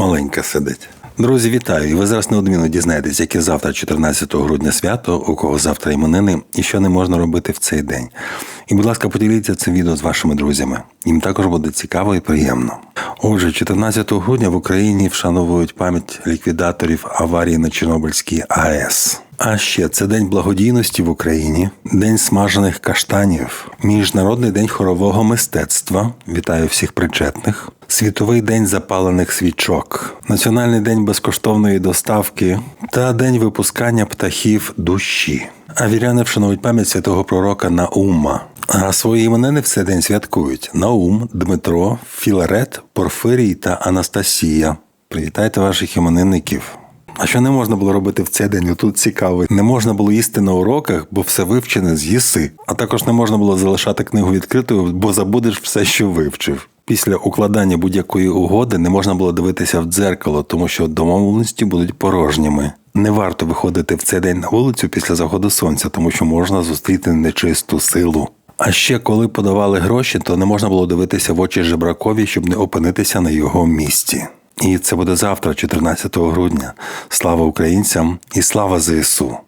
маленька сидить. Друзі, вітаю! І ви зараз неодмінно дізнаєтесь, яке завтра, 14 грудня свято, у кого завтра іменини, і що не можна робити в цей день. І, будь ласка, поділіться цим відео з вашими друзями. Їм також буде цікаво і приємно. Отже, 14 грудня в Україні вшановують пам'ять ліквідаторів аварії на Чорнобильській АЕС. А ще це день благодійності в Україні, день смажених каштанів, міжнародний день хорового мистецтва. Вітаю всіх причетних. Світовий день запалених свічок, Національний день безкоштовної доставки та день випускання птахів душі. А віряни вшанують пам'ять святого пророка Наума. А свої іменини в цей день святкують Наум, Дмитро, Філарет, Порфирій та Анастасія. Привітайте ваших іменинників. А що не можна було робити в цей день? Тут цікаво. Не можна було їсти на уроках, бо все вивчене з'їси. А також не можна було залишати книгу відкритою, бо забудеш все, що вивчив. Після укладання будь-якої угоди не можна було дивитися в дзеркало, тому що домовленості будуть порожніми. Не варто виходити в цей день на вулицю після заходу сонця, тому що можна зустріти нечисту силу. А ще коли подавали гроші, то не можна було дивитися в очі жебракові, щоб не опинитися на його місці. І це буде завтра, 14 грудня. Слава українцям і слава ЗСУ!